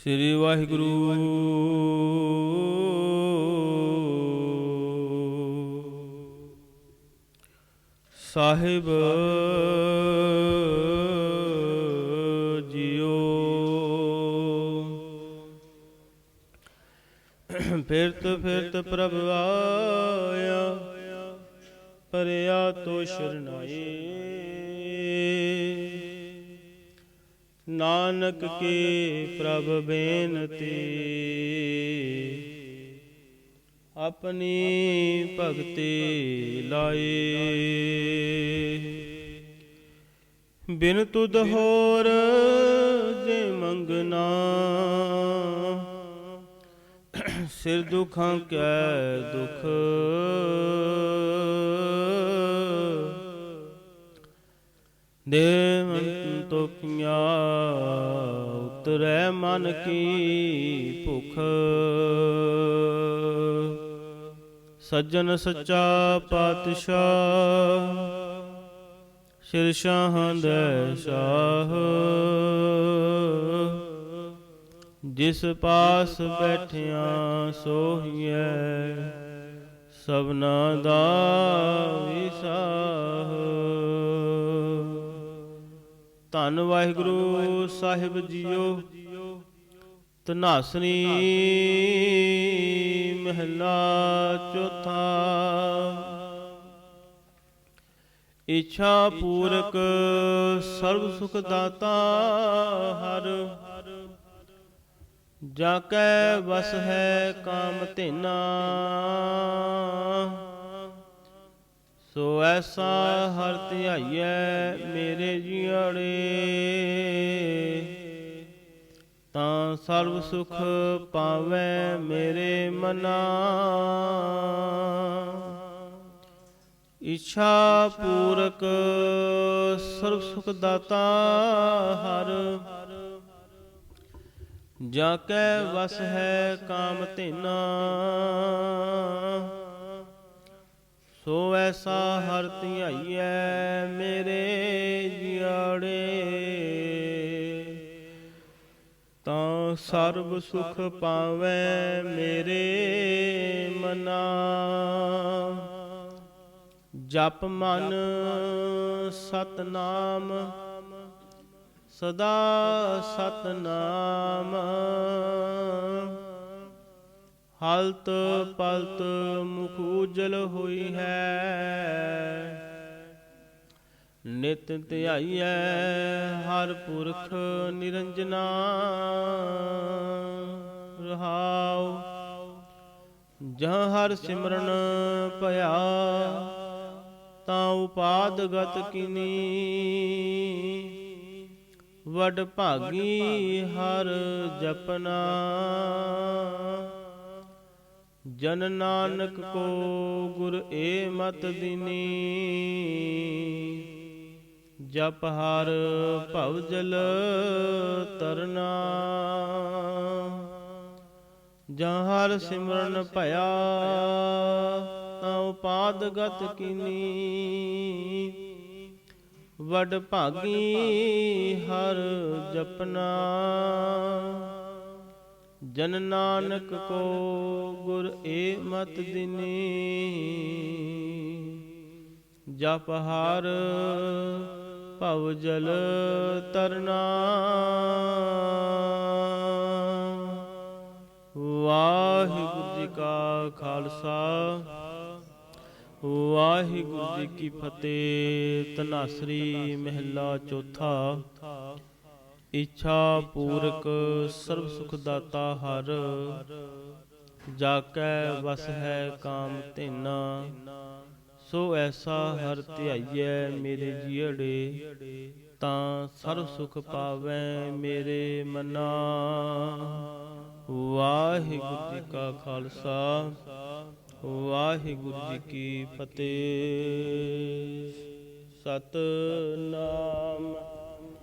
ਸ੍ਰੀ ਵਾਹਿਗੁਰੂ। ਸਾਹਿਬ JIO. ਫਿਰਤ ਫਿਰਤ ਪ੍ਰਭ ਆਇਆ ਪਰਿਆ ਤੋ ਸ਼ਰਨਾਈ ਨਾਨਕ ਕੀ ਪ੍ਰਭ ਬੇਨਤੀ। ਆਪਣੀ ਭਗਤੀ ਲਾਏ ਬਿਨ ਤੁਧ ਹੋਰ ਜੇ ਮੰਗਨਾ, ਸਿਰ ਦੁਖਾਂ ਕੈ ਦੁਖ। ਦੇਵਨ ਤੋਪੀਆਂ ਉਤਰੈ ਮਨ ਕੀ ਭੁਖ। ਸੱਜਣ ਸੱਚਾ ਪਾਤਸ਼ਾਹ, ਸਿਰ ਸ਼ਾਹਾਂ ਦੇ ਸ਼ਾਹ। ਜਿਸ ਪਾਸ ਬੈਠਿਆਂ ਸੋਹੀਐ, ਸਭਨਾ ਦਾ ਵਿਸਾਹ। ਧੰਨ ਵਾਹਿਗੁਰੂ ਸਾਹਿਬ ਜੀਓ। ਤਨਾਸਨੀ ਮਹਿਲਾ ਚੌਥਾ। ਇਛਾ ਪੂਰਕ ਸਰਬ ਸੁਖ ਦਾਤਾ ਹਰ। ਜਾ ਕੈ ਵਸ ਹੈ ਕਾਮ ਧੇਨਾ। ਸੋ ਐਸਾ ਹਰ ਧਿਆਈਐ ਮੇਰੇ ਜੀੜੇ ਤਾਂ ਸਰਬ ਸੁਖ ਪਾਵੈ ਮੇਰੇ ਮਨਾ। ਇੱਛਾ ਪੂਰਕ ਸਰਬ ਸੁਖ ਦਾਤਾ ਹਰ। ਜਾ ਕੈ ਵਸ ਹੈ ਕਾਮ ਧੇਨਾ। ਸੋ ਐਸਾ ਹਰ ਧਿਆਈਐ ਮੇਰੇ ਜਿਆੜੇ। ਤਾਂ ਸਰਬ ਸੁਖ ਪਾਵੈ ਮੇਰੇ ਮਨਾ। ਜਪ ਮਨ ਸਤਨਾਮ, ਸਦਾ ਸਤਨਾਮ। ਹਲਤ ਪਲਤ ਮੁਖ ਉਜਲ ਹੋਈ ਹੈ। ਨਿਤ ਧਿਆਈਐ ਹਰ ਪੁਰਖ ਨਿਰੰਜਨਾ। ਰਹਾਉ, ਜਹ ਹਰ ਸਿਮਰਨ ਭਇਆ, ਤਾਂ ਉਪਾਦ ਗਤ ਕਿਨੀ। ਵਡ ਭਾਗੀ ਹਰ ਜਪਨਾ। ਜਨ ਨਾਨਕ ਕੋ ਗੁਰ ਏ ਮਤ ਦਿਨੀ। ਜਪ ਹਰ ਭਵ ਜਲ ਤਰਨਾ। ਜਾਂ ਹਰ ਸਿਮਰਨ ਭਇਆ ਤਾਂ ਉਪਾਦ ਗਤ ਕਿਨੀ। ਵਡ ਭਾਗੀ ਹਰ ਜਪਨਾ। ਜਨ ਨਾਨਕ ਕੋ ਗੁਰ ਏ ਮਤ ਦਿਨੀ। ਜਪ ਹਰ ਭਵ ਜਲ ਤਰਨਾ। ਵਾਹਿਗੁਰੂ ਜੀ ਕਾ ਖਾਲਸਾ। ਵਾਹਿਗੁਰੂ ਜੀ ਕੀ ਫਤਿਹ। ਤਨਾਸਰੀ ਮਹਿਲਾ ਚੌਥਾ। ਇੱਛਾ ਪੂਰਕ ਸਰਬ ਸੁਖ ਦਾਤਾ ਹਰ ਜਾ ਕੈ ਵਸ ਹੈ ਕਾਮ ਧਿਨਾ। ਸੋ ਐਸਾ ਹਰ ਧਿਆਈਐ ਮੇਰੇ ਜੀੜੇ ਤਾਂ ਸਰਬ ਸੁਖ ਪਾਵੈ ਮੇਰੇ ਮਨਾ। ਵਾਹਿਗੁਰੂ ਜੀ ਕਾ ਖਾਲਸਾ, ਵਾਹਿਗੁਰੂ ਜੀ ਕੀ ਫਤਿਹ। ਸਤਨਾਮ